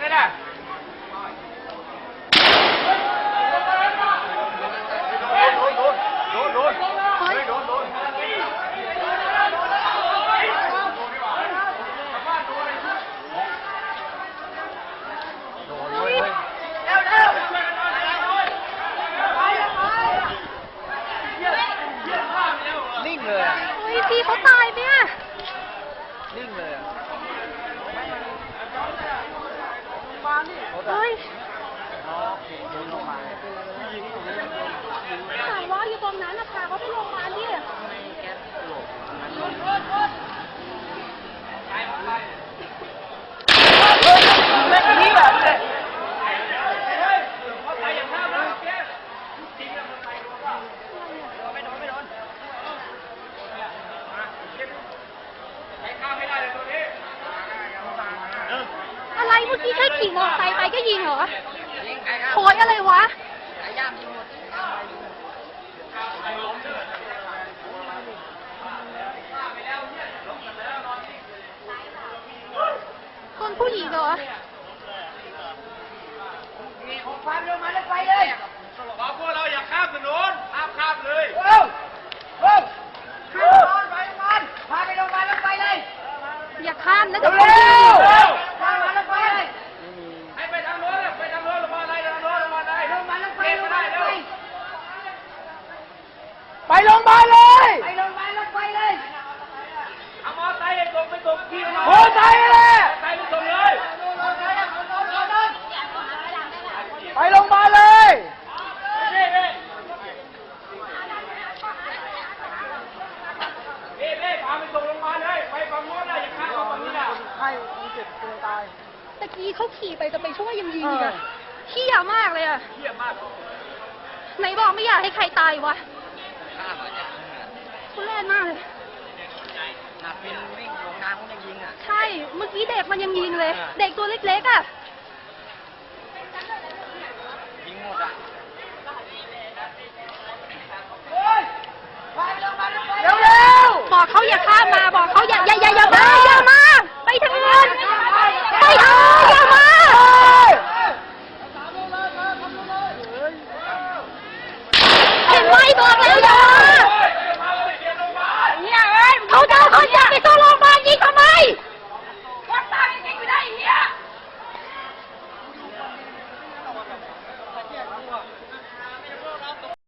เลยนะโดนโดนโดนโดน เฮ้ย โดนโดน เฮ้ย นิ่งเลยอะ เฮ้ยพี่เขาตายไหมอะ นิ่งเลยอะ เฮ้ย อ๋อโอเคโดนลงมา สายล้ออยู่ตรงนั้นนะพาเขาไปโรงพยาบาลดิ เล่นนี้แบบเลย อะไรเมื่อกี้แค่ขี่มอเตอร์ไซค์ไปก็ยิงเหรอโอยอะไรวะ คนผู้หญิงเหรอบอกพวกเราอย่าข้ามถนนห้ามข้ามเลยอย่าข้ามนะเดี๋ยวเขายิง ให้ไปทางโน้นเลยไปทางโน้นลงมาอะไรทางโน้นลงมาอะไรลงมาแล้วไปลงมาเร็ว ไปโรงพยาบาลเลย เอามอไซค์ไปส่งไปส่งที่หน่อยโอ้ใจเลยไปไปส่งเลย ไปโรงพยาบาลเลย นี่นี่นี่นี่พาไปส่งโรงพยาบาลเลย ไปฝั่งโน้นนะอย่าข้ามมาฝั่งนี้นะให้มีเจ็บตัวตาย ตะกี้เขาขี่ไปจะไปช่วยยังยิงอีกอะเขี้ยมากเลยอะเยี่ยมมาก ไหนบอกไม่อยากให้ใครตายวะ ข้ามเรงมากเลยนักเป็นวิ่งลงน้ำมังยิงอะ ใช่ เมื่อกี้เด็กมันยังยิงเลยเด็กตัวเล็กๆอะ ยิงหมดอะ เร็วเร็วบอกเขาอย่าข้ามา บอกเขาอย่าอย่าอย่าอย่ามาอย่ามา ไปทางอื่นไปเอออย่ามาเห็นไหมบอกแล้วอย่า